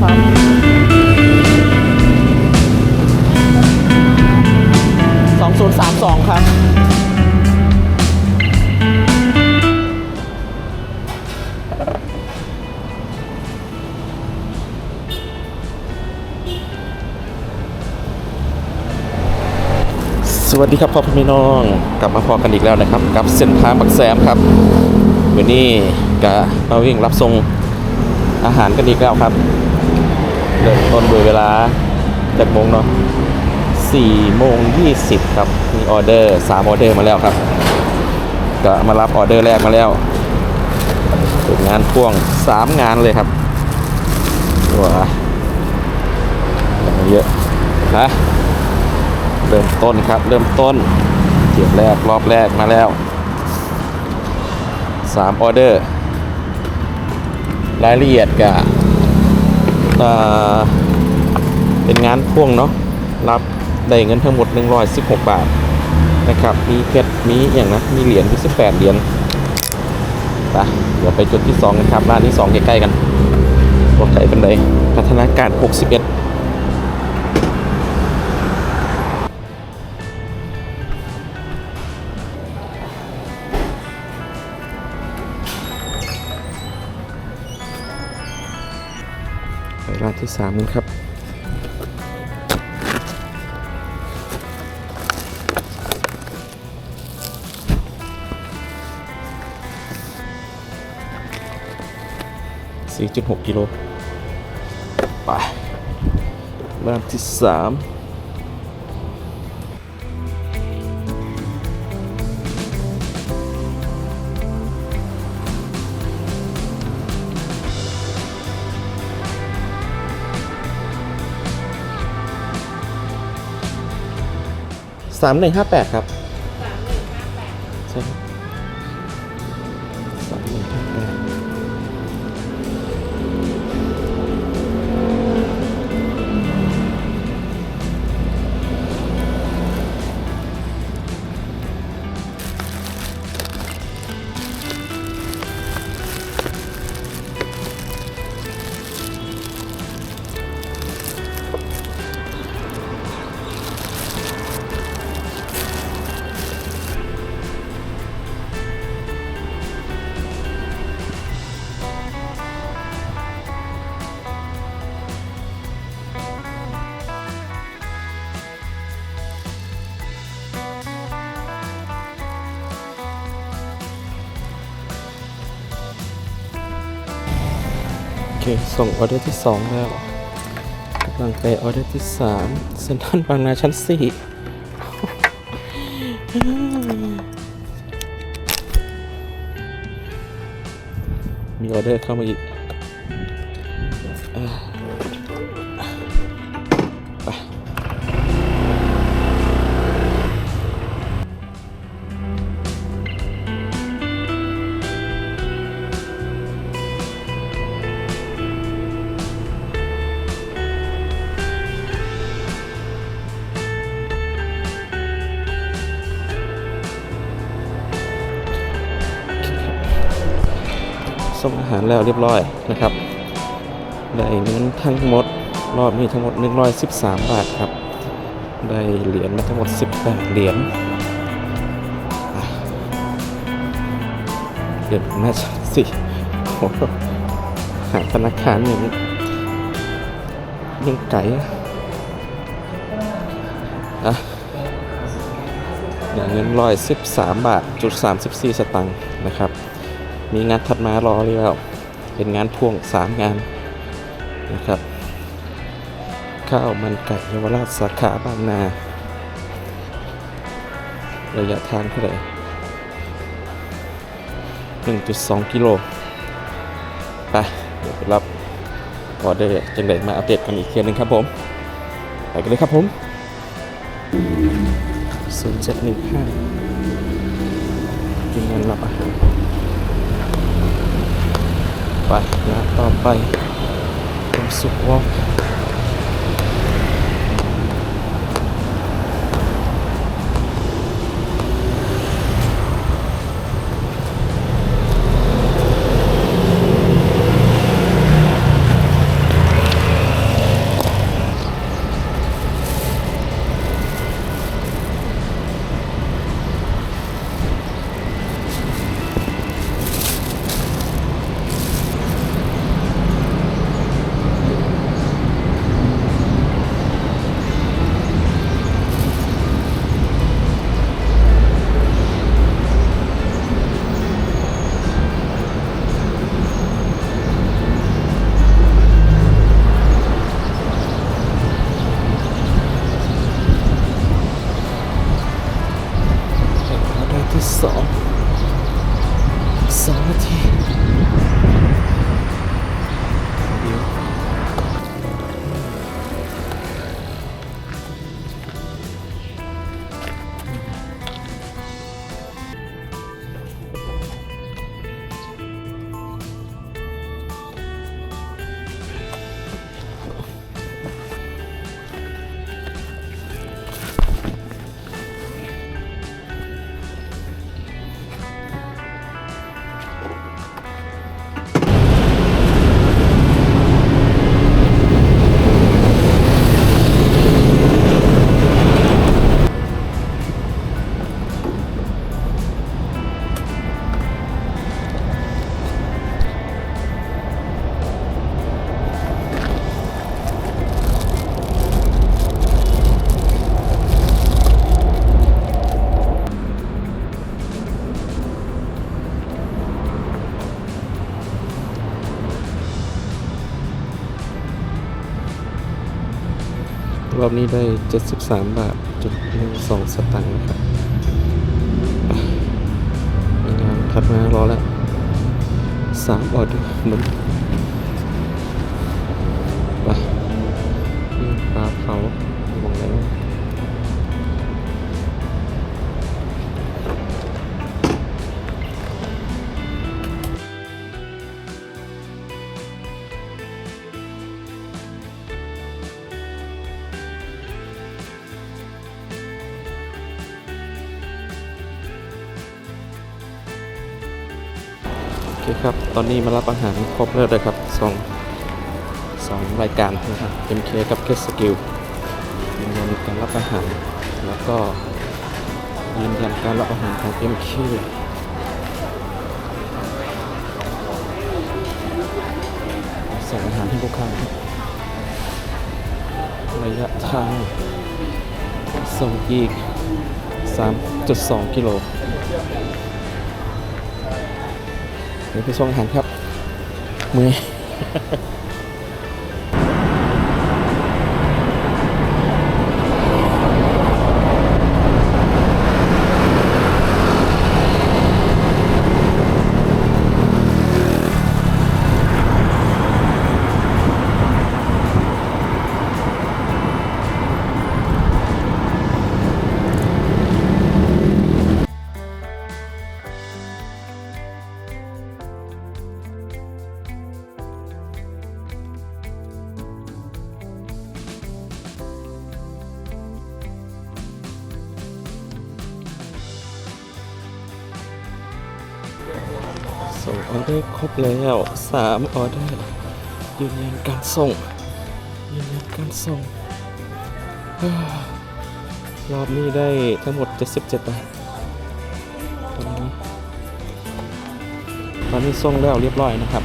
ครับสองศูนย์สามสองครับสวัสดีครับพ่อพี่น้องกลับมาพอกันอีกแล้วนะครับ กับเส้นทางบักแซมครับวันนี้ก็มาวิ่งรับส่งอาหารกันอีกแล้วครับ เริ่มต้นโดยเวลาจากโมงเนาะ4โมง20ครับ มีออเดอร์3ออเดอร์มาแล้วครับ ก็มารับออเดอร์แรกมาแล้วเป็นงานพ่วง3งานเลยครับว้าอย่างเยอะนะเริ่มต้นครับ เริ่มต้นเกียบแรกรอบแรกมาแล้ว3ออเดอร์ รายละเอียดกับ เป็นงานพ่วงเนาะรับได้เงินทั้งหมด 116 บาทนะครับ มีเพชรมีอย่างนะมีเหรียญมี18เหรียญไปเดี๋ยวไปจุดที่ 2 กันครับ ร้านที่ 2 ใกล้ๆกันรถไถเป็นไดพัฒนาการ 61 ที่สามกันครับสี่จุดหกกิโลไปร้านที่สามสามหนึ่งห้าแปดครับใช่ครับ ส่งออเดอร์ที่ 2 แล้วกำลังไปออเดอร์ที่ 3เซ็นทรัลบางนาชั้น 4 มีออเดอร์เข้ามาอีก ส่งอาหารแล้วเรียบร้อยนะครับได้เงินทั้งหมดรอบนี้ทั้งหมด 113 บาทครับ ได้เหรียญมาทั้งหมด 18 เหรียญเหรียญน่าจะสิหาธนาคารอย่างนี้ยังไก่อะเงินร้อยสิบสามบาทจุดสามสิบสี่สตังค์นะครับ มีงานถัดมารอเลยแล้วเป็นงานพ่วงสามงานนะครับ ข้าวมันไก่เยาวราชสาขาบางนา ระยะทางเท่าไหร่1.2 กิโลไปเดี๋ยวไปรับออเดอร์จังไดมาอัปเดตกันอีกเทียหนึงครับผม ไปกันเลยครับผม0715กินงานรับอาหาร ไปนะต่อไปความสุขวอล์ รอบนี้ได้ 73 บาทจุดหนึ่งสองสตางค์นะครับงานถัดมารอแล้วสามออเดอร์เหมือน โอเครับ ตอนนี้มารับอาหารครบแล้วเลยครับสองสองรายการนะครับ MK กับ K Skill ยืนยันการรับอาหาร แล้วก็ยืนยันการรับอาหารของ MK ส่งอาหารให้ลูกค้าครับระยะทางส่งอีก 3.2 กิโล เดี๋ยวไปส่งอาหารครับมือ ครบแล้วสามออเดอร์ยืนยันการส่งยืนยันการส่ง รอบนี้ได้ทั้งหมด 77บาทตอนนี้ตอนนี้ส่งแล้วเรียบร้อยนะครับ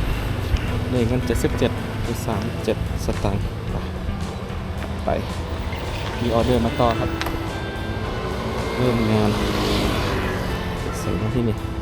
ได้เงิน77ไป37 สตางค์ไปไป มีออเดอร์มาต่อครับ เริ่มงานเสร็จมาที่นี่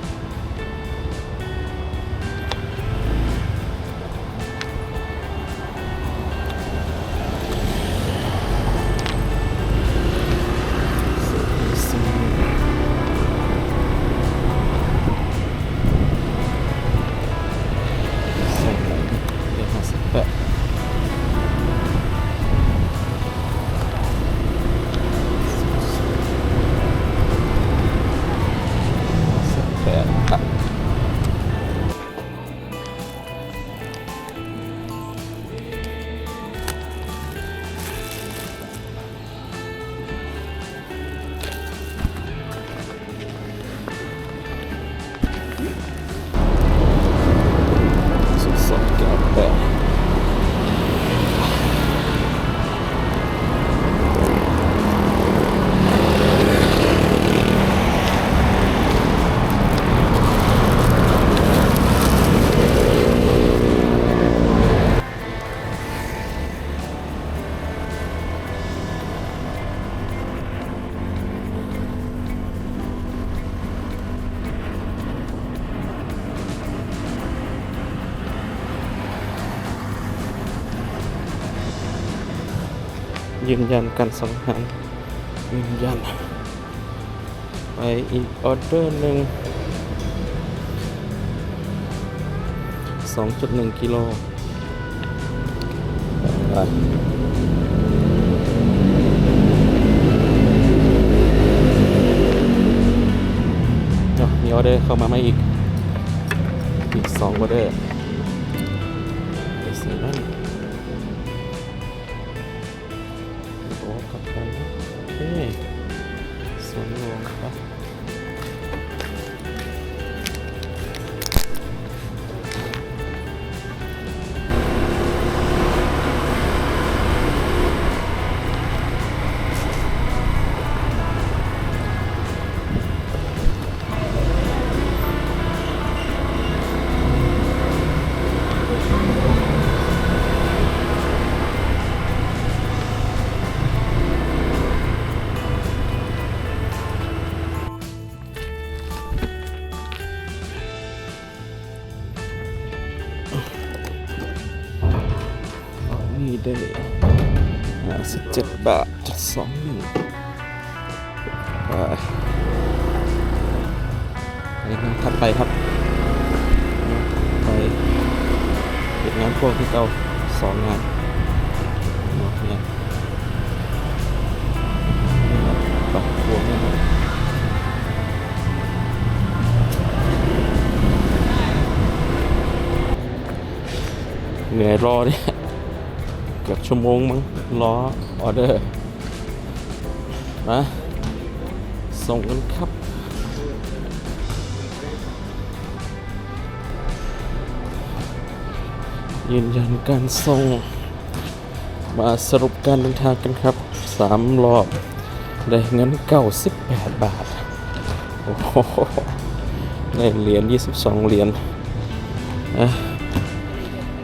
ยืนยันการสังหารยืนยันไปอีกออเดอร์หนึ่ง2.1 กิโลไปเอ้ามีออเดอร์เข้ามาไหมอีก อีก2ออเดอร์ไปสีนั่น เจ็ดบาทจุดสองหนึ่งไปไปงานถัดไปครับไปเก็บงานพวกที่เก่าสองงานเนาะเนี่ยปรับปัวงนี่ครับเหนื่อยรอเนี่ย เกือบชั่วโมงมั้งรอออเดอร์มาส่งกันครับ ยืนยันการส่ง มาสรุปการเดินทางกันครับสามรอบ ได้เงินเก่า18บาท โอ้โหได้เหรียญ22เหรียญอะ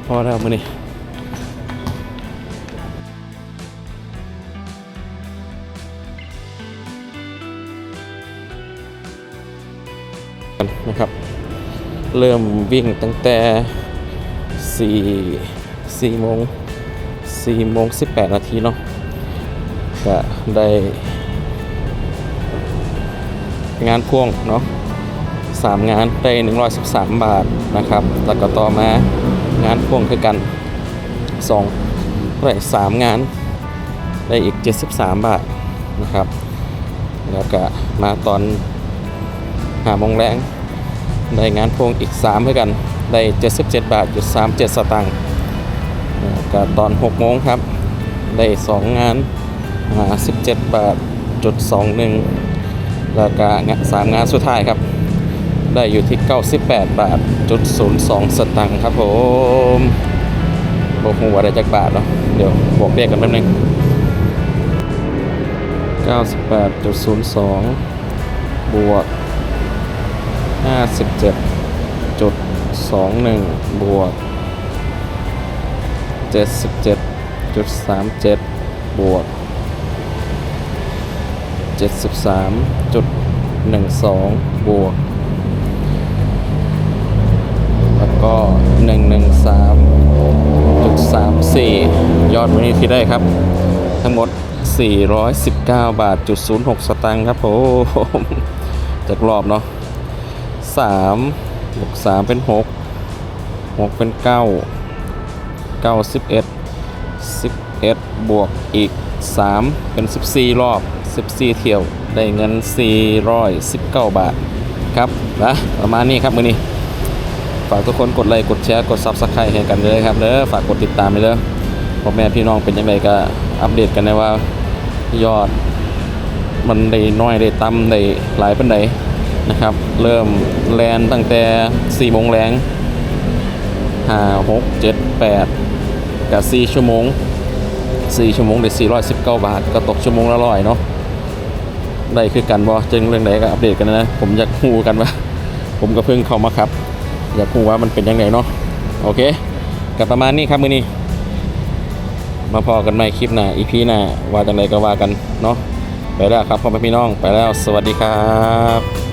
พอแล้วมานี่ นะครับ เริ่มวิ่งตั้งแต่4 4โมง4โมง18 นาทีเนาะก็ได้ งานพ่วงเนาะสามงานได้ 113 บาทนะครับ แล้วก็ต่อมางานพ่วงคือกัน2ได้สามงานได้อีก 73 บาทนะครับ แล้วก็มาตอน หามงแรงได้งานพวงอีก3เพื่อกัน ได้ 77 บาทจุด37 สตางค์แล้วก็ตอน 6 โมงครับ ได้ 2 งานหา17 บาทจุด21 แล้วก็งาสามงานสุดท้ายครับ ได้อยู่ที่ 98 บาทจุด02 สตางค์ครับผมบอกหัวได้จากบาทเนาะเดี๋ยวบอกเรียกกันแป๊บนึง 98.02 บวก ห้าสิบเจ็ดจุดสองหนึ่งบวกเจ็ดสิบเจ็ดจุดสามเจ็ดบวกเจ็ดสิบสามจุดหนึ่งสองบวก แล้วก็หนึ่งหนึ่งสามจุดสามสี่ยอดวันนี้ที่ได้ครับ ทั้งหมด 419 บาทจุด06 สตางค์ครับผมจากรอบเนาะ สามบวกสามเป็นหกหกเป็นเก้าเก้าสิบเอ็ดสิบเอ็ดบวกอีกสามเป็นสิบสี่รอบสิบสี่เที่ยวได้เงินสี่ร้อยสิบเก้าบาทครับนะประมาณนี้ครับมือนี้ฝากทุกคนกดไลค์กดแชร์กดซับสไครต์ให้กันเลยครับเด้อฝากกดติดตามไปเลยพ่อแม่พี่น้องเป็นยังไงก็อัปเดตกันนะว่ายอด มันได้น้อยได้ต่ำได้หลายเป็นไดนะครับ เริ่มแลนตั้งแต่4โมงแรง5 6 7 8 กับ 4 ชั่วโมง 4 ชั่วโมงได้419 บาท ก็ตกชั่วโมงละร้อยเนาะได้คือกันบ่จึงเรื่องใดก็อัปเดตกันนะ ผมอยากฮู้กันว่า ผมก็เพิ่งเข้ามาครับ อยากฮู้ว่ามันเป็นยังไงเนาะโอเคกับประมาณนี้ครับมือนี้ มาพอกันใหม่คลิปหน้าอีพีหน้าว่าจังไดก็ว่ากันเนาะไปแล้วครับพ่อแม่พี่น้องไปแล้วสวัสดีครับ